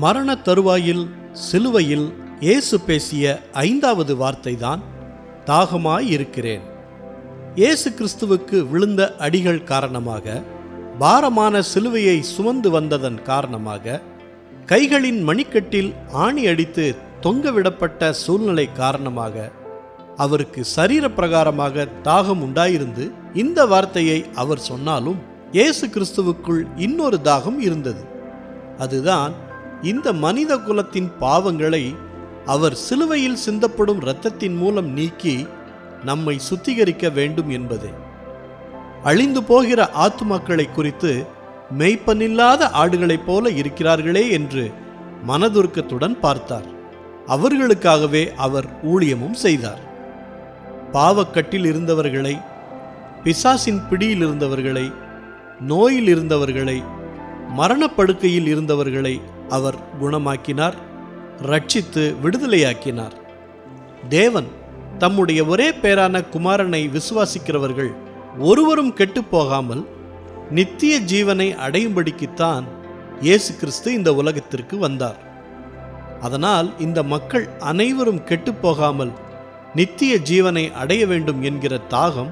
மரண தருவாயில் சிலுவையில் இயேசு பேசிய ஐந்தாவது வார்த்தைதான் தாகமாய் இருக்கிறேன் இயேசு கிறிஸ்துவுக்கு விழுந்த அடிகள் காரணமாக பாரமான சிலுவையை சுமந்து வந்ததன் காரணமாக கைகளின் மணிக்கட்டில் ஆணி அடித்து தொங்கவிடப்பட்ட சூழ்நிலை காரணமாக அவருக்கு சரீர பிரகாரமாக தாகம் உண்டாயிருந்து இந்த வார்த்தையை அவர் சொன்னாலும் இயேசு கிறிஸ்துவுக்குள் இன்னொரு தாகம் இருந்தது. அதுதான் இந்த மனித குலத்தின் பாவங்களை அவர் சிலுவையில் சிந்தப்படும் இரத்தத்தின் மூலம் நீக்கி நம்மை சுத்திகரிக்க வேண்டும் என்பதே. அழிந்து போகிற ஆத்துமாக்களை குறித்து மெய்ப்பனில்லாத ஆடுகளைப் போல இருக்கிறார்களே என்று மனதுருக்கத்துடன் பார்த்தார். அவர்களுக்காகவே அவர் ஊழியமும் செய்தார். பாவக்கட்டில் இருந்தவர்களை பிசாசின் பிடியில் இருந்தவர்களை நோயில் இருந்தவர்களை மரணப்படுக்கையில் இருந்தவர்களை அவர் குணமாக்கினார் ரட்சித்து விடுதலையாக்கினார். தேவன் தம்முடைய ஒரே பேரான குமாரனை விசுவாசிக்கிறவர்கள் ஒருவரும் கெட்டுப்போகாமல் நித்திய ஜீவனை அடையும்படிக்குத்தான் இயேசு கிறிஸ்து இந்த உலகத்திற்கு வந்தார். அதனால் இந்த மக்கள் அனைவரும் கெட்டுப் போகாமல் நித்திய ஜீவனை அடைய வேண்டும் என்கிற தாகம்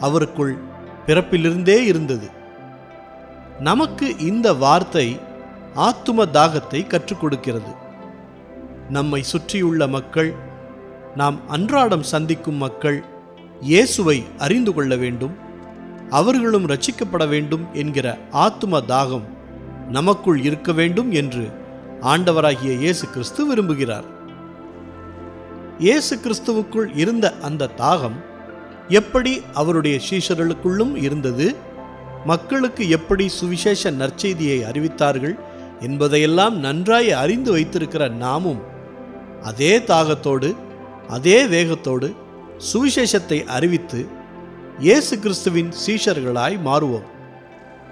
அவருக்குள் பிறப்பிலிருந்தே இருந்தது. நமக்கு இந்த வார்த்தை ஆத்தும தாகத்தை கற்றுக் கொடுக்கிறது. நம்மை சுற்றியுள்ள மக்கள் நாம் அன்றாடம் சந்திக்கும் மக்கள் இயேசுவை அறிந்து கொள்ள வேண்டும் அவர்களும் ரட்சிக்கப்பட வேண்டும் என்கிற ஆத்தும தாகம் நமக்குள் இருக்க வேண்டும் என்று ஆண்டவராகிய இயேசு கிறிஸ்து விரும்புகிறார். இயேசு கிறிஸ்துவுக்குள் இருந்த அந்த தாகம் எப்படி அவருடைய சீஷர்களுக்குள்ளும் இருந்தது? மக்களுக்கு எப்படி சுவிசேஷ நற்செய்தியை அறிவித்தார்கள்? என்பதையெல்லாம் நன்றாய் அறிந்து வைத்திருக்கிற நாமும் அதே தாகத்தோடு அதே வேகத்தோடு சுவிசேஷத்தை அறிவித்து இயேசு கிறிஸ்துவின் சீஷர்களாய் மாறுவோம்.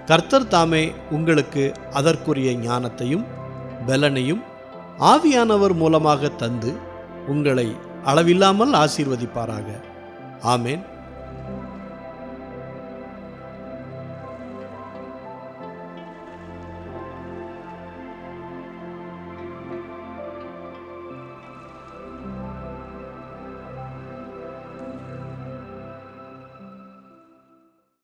கர்த்தர் தாமே உங்களுக்கு அதற்குரிய ஞானத்தையும் பலனையும் ஆவியானவர் மூலமாக தந்து உங்களை அளவில்லாமல் ஆசீர்வதிப்பாராக. ஆமேன்.